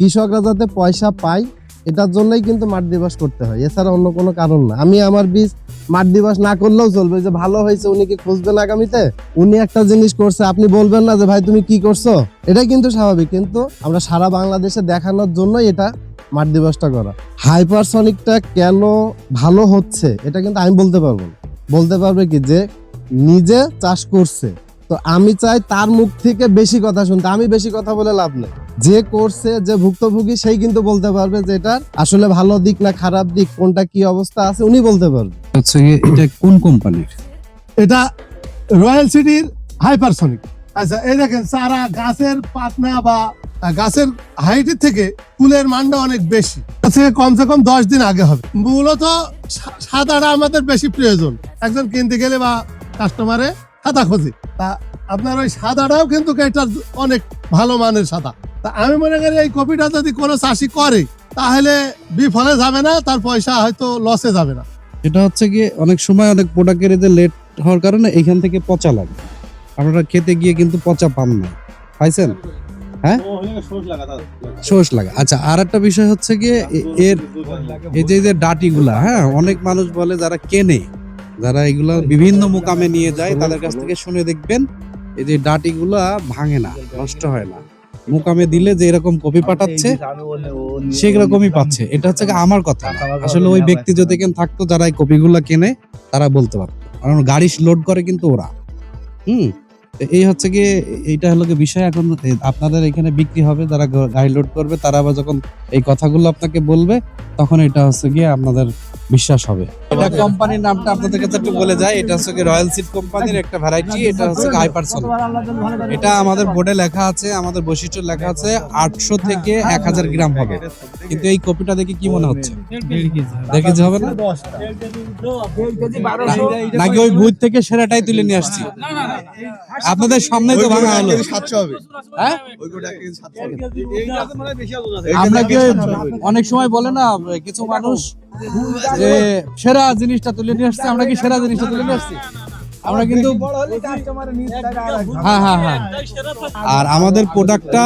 কৃষকরা যাতে পয়সা পায়, এটার জন্যই কিন্তু মাঠ দিবস করতে হয়। এছাড়া অন্য কোনো কারণ না। আমি আমার বীজ মাঠ দিবস না করলেও চলবে। যে ভালো হয়েছে, উনি কি খুঁজবেন আগামীতে? উনি একটা জিনিস করছে, আপনি বলবেন না যে, ভাই, তুমি কি করছ? এটাই কিন্তু স্বাভাবিক। কিন্তু আমরা সারা বাংলাদেশে দেখানোর জন্যই এটা মাঠ দিবসটা করা। হাইপারসনিকটা কেন ভালো হচ্ছে, এটা কিন্তু আমি বলতে পারব না। বলতে পারবে কি যে, নিজে চাষ করছে। তো আমি চাই তার মুখ থেকে বেশি কথা শুনতে। আমি বেশি কথা বলে লাভ নেই। যে করছে যে ভুক্তভোগী সেই কিন্তু বলতে পারবে যে এটার আসলে ভালো দিক না খারাপ দিক কোনটা কি অবস্থা আছে উনি বলতে পারবে। হচ্ছে এটা কোন কোম্পানির এটা রয়্যাল সিটির হাইপারসনিক আচ্ছা এই দেখেন সারা গাছের পাতনা বা গাছের হাইটের থেকে ফুলের মানটা অনেক বেশি। আছে কমসে কম দশ দিন আগে হবে। মূলত সাদাটা আমাদের বেশি প্রয়োজন। একজন কিনতে গেলে বা কাস্টমারে সাদা খোঁজে। তা আপনার ওই সাদাটাও কিন্তু এটা অনেক ভালো মানের সাদা। তা আমি মনে করি এই কপিটা যদি কোনো চাষি করে, তাহলে বিফলে যাবে না, তার পয়সা হয়তো লসে যাবে না। এটা হচ্ছে গিয়ে অনেক সময় অনেক প্রোডাক্টের এদের লেট হওয়ার কারণে এখান থেকে পচা লাগে। আপনারা খেতে গিয়ে কিন্তু পচা পান না। পাইছেন? হ্যাঁ? শোষ লাগে। আচ্ছা আর একটা বিষয় হচ্ছে গিয়ে এর এই যে যে ডাটিগুলা হ্যাঁ অনেক মানুষ বলে যারা কেনে, যারা এগুলা বিভিন্ন মোকামে নিয়ে যায়, তাদের কাছ থেকে শুনে দেখবেন, এই যে ডাটিগুলা ভাঙে না, নষ্ট হয় না। মোকামে দিলে যে এরকম কপি পাঠাচ্ছে সেরকমই পাচ্ছে। এটা হচ্ছে আমার কথা। আসলে ওই ব্যক্তি যদি এখানে থাকতো যারা এই কপিগুলো কেনে তারা বলতে পারতো। কারণ গাড়ি লোড করে কিন্তু ওরা। হুম? এই হচ্ছে গিয়ে এইটা হলো গিয়ে বিষয়। এখন আপনাদের এখানে বিক্রি হবে যারা গাড়ি লোড করবে তারা আবার যখন এই কথাগুলো আপনাকে বলবে তখন এটা হচ্ছে গিয়ে আপনাদের বিশ্বাস হবে। এটা কোম্পানির নামটা আপনাদের কাছে একটু বলে যায়। এটা হচ্ছে রয়্যাল সিড কোম্পানির একটা ভ্যারাইটি এটা হচ্ছে হাইপারসন এটা আমাদের বোর্ডে লেখা আছে, আমাদের বৈশিষ্ট্য লেখা আছে, আটশো থেকে এক হাজার গ্রাম হবে। কিন্তু এই কপিটা দেখে কি মনে হচ্ছে? দেড় হবে না? নাকি ওই বুথ থেকে সেরাটাই তুলে নিয়ে আসছি? আপনাদের সামনে তো ভাঙা হলো। হ্যাঁ? আমরা কি অনেক সময় বলে না, কিছু মানুষ যে সেরা জিনিসটা তুলে নিয়ে আসছে, আমরা কি সেরা জিনিসটা তুলে নিয়ে আসছি? আমরা কিন্তু হ্যাঁ হ্যাঁ হ্যাঁ। আর আমাদের প্রোডাক্টটা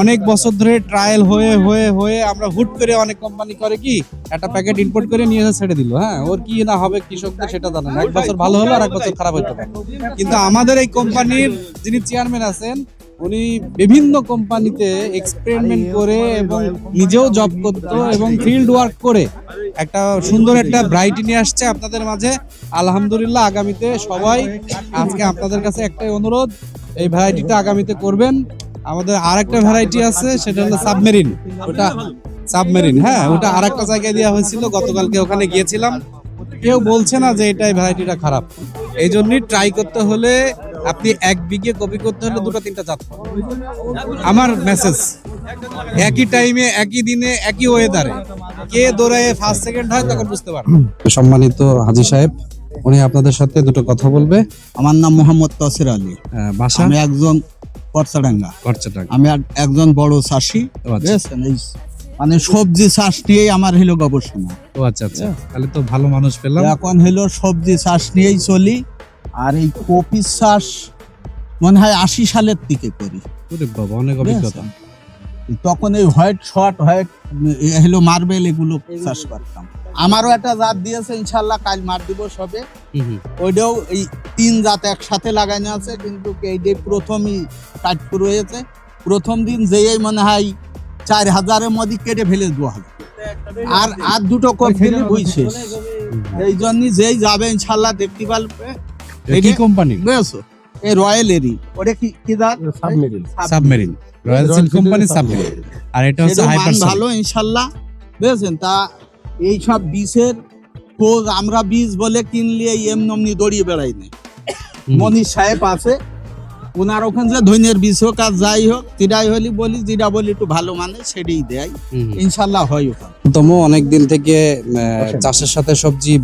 অনেক বছর ধরে ট্রায়াল হয়ে হয়ে হয়ে আমরা হুট করে অনেক কোম্পানি করে কি, একটা প্যাকেট ইম্পোর্ট করে নিয়ে ছেড়ে দিল হ্যাঁ? ওর কি না হবে কৃষকদের সেটা জানেন এক বছর ভালো হলো আর এক বছর খারাপ হতে পারে। কিন্তু আমাদের এই কোম্পানির যিনি চেয়ারম্যান আছেন উনি বিভিন্ন কোম্পানিতে এক্সপেরিমেন্ট করে এবং নিজেও জব করতো এবং ফিল্ড ওয়ার্ক করে। একটা সুন্দর একটা ব্রাইটি নিয়ে আসছে আপনাদের মাঝে। আলহামদুলিল্লাহ আগামীতে সবাই আজকে আপনাদের কাছে একটাই অনুরোধ, এই ভ্যারাইটিটা আগামীতে করবেন। আমাদের আর একটা ভ্যারাইটি আছে, সেটা হলো সাবমেরিন ওটা সাবমেরিন হ্যাঁ ওটা আর একটা জায়গায় দেওয়া হয়েছিল, গতকালকে ওখানে গিয়েছিলাম। কেউ বলছে না যে এটাই ভ্যারাইটিটা খারাপ। এই জন্যই ট্রাই করতে হলে আপনি এক বিঘে কপি করতে হলে দুটো তিনটা জাত আমার মেসেজ একই টাইমে একই দিনে একই ওয়েদারে কে দৌড়ায় ফার্স্ট সেকেন্ড হয় তখন বুঝতে পারবেন। সম্মানিত হাজি সাহেব উনি আপনাদের সাথে দুটো কথা বলবে। আমার নাম মোহাম্মদ তসির আলী। বাসা? আমি একজন পরচাডাঙ্গা। খরচাটা আমি একজন বড় চাষি। আচ্ছা। বুঝেছেন? এই মানে সবজি চাষ নিয়েই আমার হলো গবেষণা। ও আচ্ছা আচ্ছা। তাহলে তো ভালো মানুষ পেলাম। এখন হলো সবজি চাষ নিয়েই চলি। আর এই কপি চাষ মনে হয় আশি সালের দিকে করি। বাবা অনেক অভিজ্ঞতা। তখন এই হোয়াইট শর্ট হোয়াইট হলো মার্বেল এগুলো চাষ করতাম। আমারও একটা জাত দিয়েছে ইনশাল্লাহ কাল মার দিবস হবে। হুম হুম। ওইটাও এই তিন জাত একসাথে লাগানো আছে কিন্তু এইটাই প্রথমই কাজ শুরু হয়েছে প্রথম দিন যেই মনে হয় চার হাজারের মধ্যে কেটে ফেলে দেওয়া হবে। আর আর দুটো কপি বই শেষ এই জন্য যেই যাবে ইনশাল্লাহ দেখতে পারবে। এটা কোম্পানি বুঝছ এই রয়্যাল এরি ওটা কি কি submarine submarine royal seal company submarine আর এটা হচ্ছে ভালো ইনশাল্লাহ। বুঝেছেন তা এই সব বীজের খোঁজ আমরা বীজ বলে কিনলে এমনি দড়িয়ে বেড়াই না মনি সাহেব আছে ওনার ওখানে যে ধৈনের বীজ হোক আর যাই হোক যেটাই হলি বলি যেটা বলি একটু ভালো মানে সেটাই দেয়। ইনশাল্লাহ হয় ওখানে। তম অনেক দিন থেকে চাষের সাথে সবজি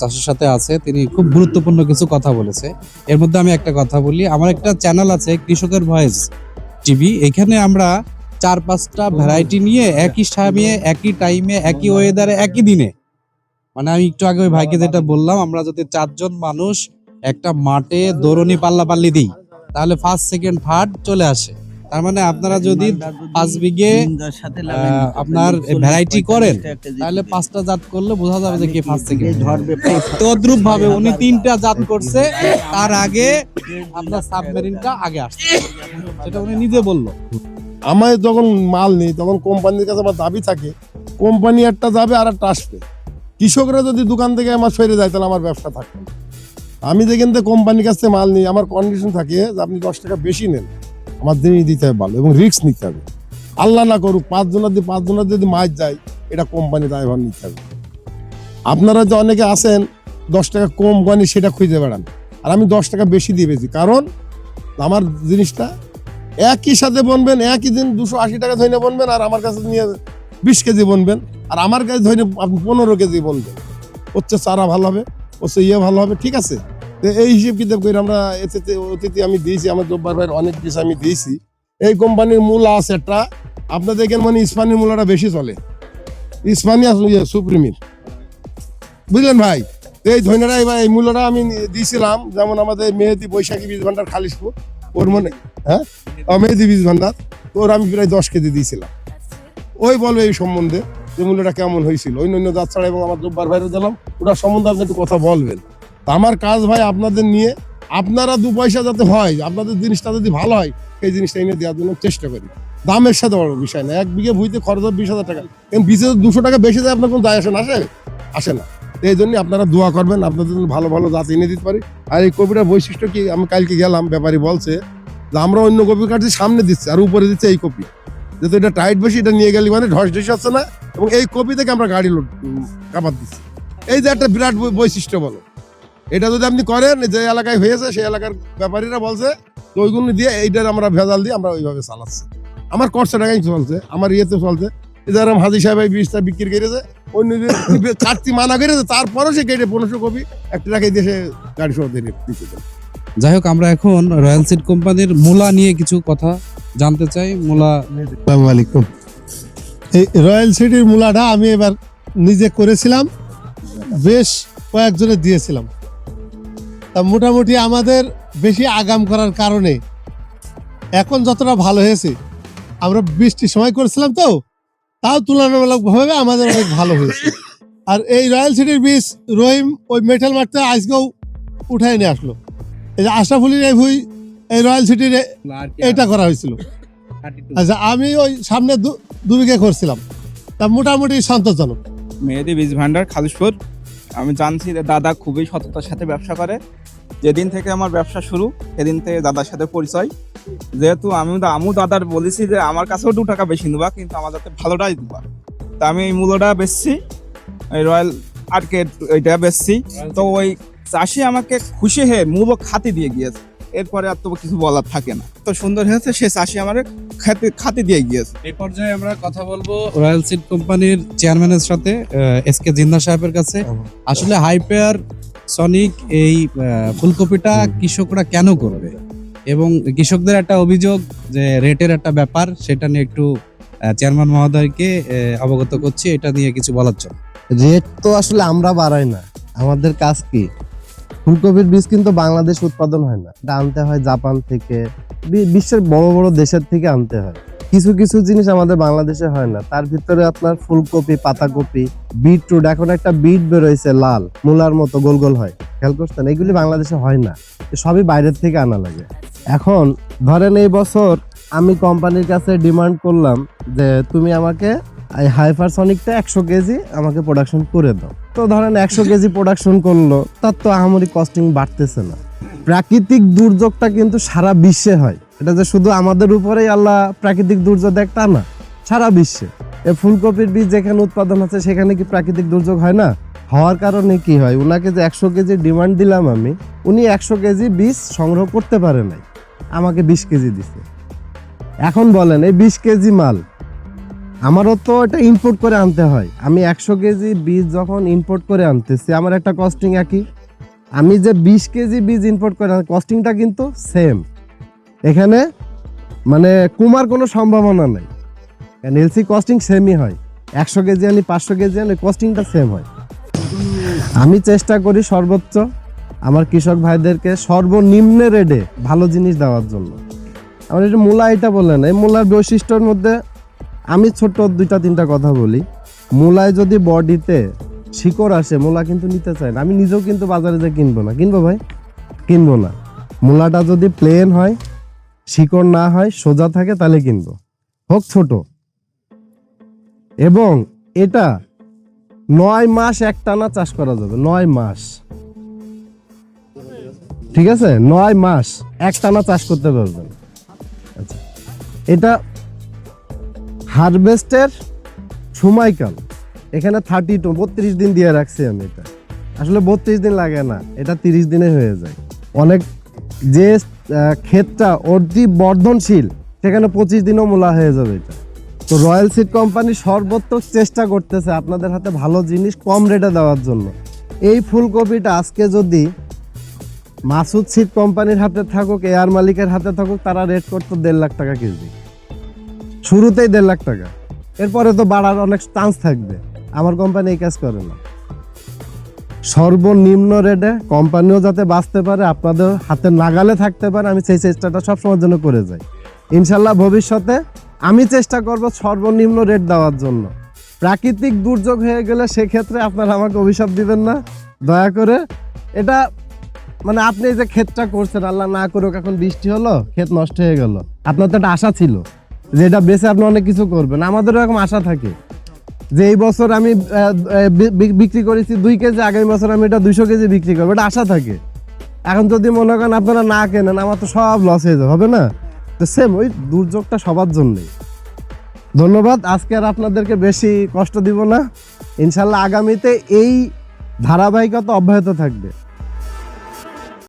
চাষের সাথে আছে তিনি খুব গুরুত্বপূর্ণ কিছু কথা বলেছে। এর মধ্যে আমি একটা কথা বলি আমার একটা চ্যানেল আছে কৃষকের ভয়েস টিভি। এখানে আমরা চার পাঁচটা ভ্যারাইটি নিয়ে একই টাইমে একই টাইমে একই ওয়েদারে একই দিনে। মানে আমি একটু আগে ওই ভাইকে যেটা বললাম আমরা যদি চারজন মানুষ একটা মাঠে দৌড়নি পাল্লা পাল্লি দিই তাহলে ফার্স্ট সেকেন্ড থার্ড চলে আসে। তার মানে আপনারা যদি পাঁচ বিঘে আপনার ভ্যারাইটি করেন তাহলে পাঁচটা জাত করলে বোঝা যাবে যে কে ফার্স্ট সেকেন্ড তদ্রুপ ভাবে উনি তিনটা জাত করছে তার আগে আপনার সাবমেরিনটা আগে আসছে। সেটা উনি নিজে বলল। আমার যখন মাল নেই তখন কোম্পানির কাছে আমার দাবি থাকে কোম্পানি একটা যাবে আর একটা আসবে। কৃষকরা যদি দোকান থেকে আমার ফেরে যায় তাহলে আমার ব্যবসা থাকবে না। আমি যেখান থেকে কোম্পানির কাছ থেকে মাল নিই, আমার কন্ডিশন থাকে যে আপনি দশ টাকা বেশি নেন, আমার জিনিস দিতে হবে ভালো এবং রিস্ক নিতে হবে। আল্লাহ না করুক, পাঁচজনের দিয়ে পাঁচজনের যদি মাছ যায়, এটা কোম্পানি ড্রাইভার নিতে হবে। আপনারা যে অনেকে আসেন দশ টাকা কম গনি সেটা খুঁজে বেড়ান। আর আমি দশ টাকা বেশি দিয়ে বেশি কারণ আমার জিনিসটা একই সাথে বনবেন, একই দিন দুশো আশি টাকা ধরে বনবেন আর আমার কাছে নিয়ে বিশ কেজি বনবেন। আর আমার কাছে ধরে আপনি পনেরো কেজি বনবেন। হচ্ছে চারা ভালো হবে। হচ্ছে ইয়ে ভালো হবে, ঠিক আছে? এই হিসেব কিতাব করে আমরা এতে অতিথি আমি দিয়েছি, আমার জব্বার ভাইয়ের অনেক কিছু আমি দিয়েছি। এই কোম্পানির মূলা আছে একটা আপনাদের এখানে মানে ইস্পানি মূলাটা বেশি চলে। ইস্পানি ইয়ে সুপ্রিমির। বুঝলেন ভাই? এই ধৈনারা এবার এই মূল্যটা আমি দিয়েছিলাম, যেমন আমাদের মেহেদি বৈশাখী বীজ ভান্ডার খালিশপুর ওর মনে হ্যাঁ? মেহেদি বীজ ভান্ডার ওর আমি প্রায় দশ কেজি দিয়েছিলাম। ওই বলবে এই সম্বন্ধে। যে মূল্যটা কেমন হয়েছিল? অন্য অন্য জাত ছাড়া এবং আমার জব্বার ভাইরে দিলাম ওটার সম্বন্ধে আপনি একটু কথা বলবেন। তা আমার কাজ ভাই আপনাদের নিয়ে, আপনারা দু পয়সা যাতে হয়, আপনাদের জিনিসটা যদি ভালো হয় এই জিনিসটা এনে দেওয়ার জন্য চেষ্টা করি। দামের সাথে বড় বিষয় না, এক বিঘে ভুইতে খরচ হয় বিশ হাজার টাকা। কিন্তু বিশে দুশো টাকা বেশি যায় আপনার কোনো দায় আসে না, আসে? আসে না। এই জন্য আপনারা দোয়া করবেন, আপনাদের জন্য ভালো ভালো জাত এনে দিতে পারি। আর এই কপিটার বৈশিষ্ট্য কি? আমি কালকে গেলাম, ব্যাপারী বলছে যে, আমরা অন্য কপি কাটছি, সামনে দিচ্ছি, আর উপরে দিচ্ছে এই কপি। যেহেতু এটা টাইট বেশি, এটা নিয়ে গেলে মানে ঢস ঢস হচ্ছে না? এবং এই কপি থেকে আমরা গাড়ি লোড কাপাত দিচ্ছি এই যে একটা বিরাট বৈশিষ্ট্য বলো। এটা যদি আপনি করেন, যে এলাকায় হয়েছে, সেই এলাকার ব্যাপারীরা বলছে তো ওইগুলো দিয়ে এইটার আমরা ভেজাল দিয়ে আমরা ওইভাবে চালাচ্ছি। আমার খরচা টাকাই চলছে, আমার ইয়েতে চলছে। যারা হাজি সাহেব এই বিক্রি করেছে, অন্য কাটতি মানা করেছে, তারপরেও সে কেটে পনেরোশো কপি, একটা টাকায় দিয়ে সে গাড়ি সহ দিচ্ছে যাই হোক, আমরা এখন রয়্যাল সিড কোম্পানির মূলা নিয়ে কিছু কথা জানতে চাই, মূলা আসসালামু আলাইকুম। এই রয়্যাল সিটির মূলাটা আমি এবার নিজে করেছিলাম, বেশ কয়েকজনে দিয়েছিলাম। তা মোটামুটি আমাদের বেশি আগাম করার কারণে এখন যতটা ভালো হয়েছে, আমরা বৃষ্টির সময় করেছিলাম তো, তাও তুলনামূলকভাবে আমাদের অনেক ভালো হয়েছে। আর এই রয়্যাল সিটির বীজ রহিম ওই মেটাল মারতে আজকেও উঠায় নিয়ে আসলো। এই যে আশরাফুলির এই ভুই এই রয়্যাল সিটির এটা করা হয়েছিল। আচ্ছা আমি ওই সামনে দু- বিঘে করছিলাম তা মোটামুটি সন্তোষজনক। মেহেদি বীজ ভান্ডার খালিশপুর। আমি জানছি যে দাদা খুবই সততার সাথে ব্যবসা করে। যেদিন থেকে আমার ব্যবসা শুরু সেদিন থেকে দাদার সাথে পরিচয়। যেহেতু আমি আমু দাদার বলেছি যে আমার কাছেও দু টাকা বেশি নেবা কিন্তু আমার যাতে ভালোটাই দিবা। তা আমি এই মূল্যটা বেচছি এই রয়্যাল আর্কেট ওইটা বেচছি। তো ওই চাষি আমাকে খুশি হয়ে মূল্য খাতি দিয়ে গিয়েছে। এরপরে আর তো কিছু বলার থাকে না। তো সুন্দর হয়েছে সে চাষি আমার খাতি খাতি দিয়ে গিয়েছে। এই পর্যায়ে আমরা কথা বলব রয়্যাল সিড কোম্পানির চেয়ারম্যানের সাথে এস কে জিন্দা সাহেবের কাছে। আসলে হাইপেয়ার সনিক এই ফুলকপিটা কৃষকরা কেন করবে? এবং কৃষকদের একটা অভিযোগ যে রেটের একটা ব্যাপার সেটা নিয়ে একটু চেয়ারম্যান মহোদয়কে আহ, অবগত করছি এটা নিয়ে কিছু বলার জন্য। রেট তো আসলে আমরা বাড়াই না। আমাদের কাজ কি? ফুলকপির বীজ কিন্তু বাংলাদেশ উৎপাদন হয় না। এটা আনতে হয় জাপান থেকে বিশ্বের বড় বড় দেশের থেকে আনতে হয়। কিছু কিছু জিনিস আমাদের বাংলাদেশে হয় না। তার ভিতরে আপনার ফুলকপি, পাতাকপি, বিটরুট, এখন একটা বিট বেরোয়েছে লাল, মূলার মতো, গোল গোল হয়। খেয়াল করছেন? এগুলি বাংলাদেশে হয় না। সবই বাইরের থেকে আনা লাগে। এখন ধরেন এই বছর আমি কোম্পানির কাছে ডিমান্ড করলাম যে, তুমি আমাকে এই হাইপারসনিকটা একশো কেজি আমাকে প্রোডাকশন করে দাও। তো ধরেন একশো কেজি প্রোডাকশন করল, তার তো আহামরি কস্টিং বাড়তেছে না। প্রাকৃতিক দুর্যোগটা কিন্তু সারা বিশ্বে হয়। এটা যে শুধু আমাদের উপরেই আল্লাহ প্রাকৃতিক দুর্যোগ দেখ তা না, সারা বিশ্বে। এই ফুলকপির বীজ যেখানে উৎপাদন আছে সেখানে কি প্রাকৃতিক দুর্যোগ হয় না? হওয়ার কারণে কি হয়? ওনাকে যে একশো কেজি ডিমান্ড দিলাম আমি, উনি একশো কেজি বীজ সংগ্রহ করতে পারে নাই। আমাকে বিশ কেজি দিছে। এখন বলেন, এই বিশ কেজি মাল আমারও তো এটা ইম্পোর্ট করে আনতে হয়। আমি একশো কেজি বীজ যখন ইম্পোর্ট করে আনতেছি, আমার একটা কস্টিং একই। আমি যে বিশ কেজি বীজ ইম্পোর্ট করে কস্টিংটা কিন্তু সেম এখানে মানে কমার কোনো সম্ভাবনা নেই। কারণ এলসি কস্টিং সেমই হয়। একশো কেজি আনি, পাঁচশো কেজি আনি কস্টিংটা সেম হয়। আমি চেষ্টা করি সর্বোচ্চ আমার কৃষক ভাইদেরকে সর্বনিম্ন রেটে ভালো জিনিস দেওয়ার জন্য। আমার এটা মূলা এটা বললেন, এই মূলার বৈশিষ্ট্যর মধ্যে আমি ছোট্ট দুইটা তিনটা কথা বলি। মূলায় যদি বডিতে শিকড় আসে, মূলা কিন্তু নিতে চায় না। আমি নিজেও কিন্তু বাজারে যে কিনবো না। কিনবো ভাই? কিনবো না। মূলাটা যদি প্লেন হয়, শিকড় না হয়, সোজা থাকে, তাহলে কিনবো। হোক ছোট। এবং এটা নয় মাস একটানা চাষ করা যাবে। নয় মাস। ঠিক আছে? নয় মাস একটানা চাষ করতে পারবেন। আচ্ছা। এটা হারভেস্টের সময়কাল। এখানে থার্টি টু বত্রিশ দিন দিয়ে রাখছি আমি এটা। আসলে বত্রিশ দিন লাগে না, এটা তিরিশ দিনে হয়ে যায়। অনেক যে ক্ষেতটা অতি বর্ধনশীল সেখানে পঁচিশ দিনও মূলা হয়ে যাবে এটা। তো রয়্যাল সিড কোম্পানি সর্বোত্তম চেষ্টা করতেছে আপনাদের হাতে ভালো জিনিস কম রেটে দেওয়ার জন্য। এই ফুলকপিটা আজকে যদি মাসুদ সিড কোম্পানির হাতে থাকুক এয়ার মালিকের হাতে থাকুক, তারা রেট করতো দেড় লাখ টাকা কেজি। শুরুতেই দেড় লাখ টাকা। এরপরে তো বাড়ার অনেক চান্স থাকবে। আমার কোম্পানি এই কাজ করে না। সর্বনিম্ন রেটে কোম্পানিও যাতে বাঁচতে পারে, আপনাদের হাতে নাগালে থাকতে পারে, আমি সেই চেষ্টাটা সবসময়ের জন্য করে যাই। ইনশাল্লাহ ভবিষ্যতে আমি চেষ্টা করব সর্বনিম্ন রেট দেওয়ার জন্য। প্রাকৃতিক দুর্যোগ হয়ে গেলে সেক্ষেত্রে আপনারা আমাকে অভিশাপ দিবেন না। দয়া করে এটা মানে আপনি যে ক্ষেতটা করছেন, আল্লাহ না করুক, এখন বৃষ্টি হলো, ক্ষেত নষ্ট হয়ে গেল। আপনার তো একটা আশা ছিল। যে এটা বেঁচে আপনি অনেক কিছু করবেন। আমাদেরও এরকম আশা থাকে যে এই বছর আমি বিক্রি করেছি দুই কেজি, আগামী বছর আমি এটা দুইশো কেজি বিক্রি করব। এটা আশা থাকে। এখন যদি মনে করেন আপনারা না কেনেন, আমার তো সব লস হয়ে যাবে, হবে না? তো সেম ওই দুর্যোগটা সবার জন্যই। ধন্যবাদ, আজকে আর আপনাদেরকে বেশি কষ্ট দিব না। ইনশাল্লাহ আগামীতে এই ধারাবাহিকতা অব্যাহত থাকবে।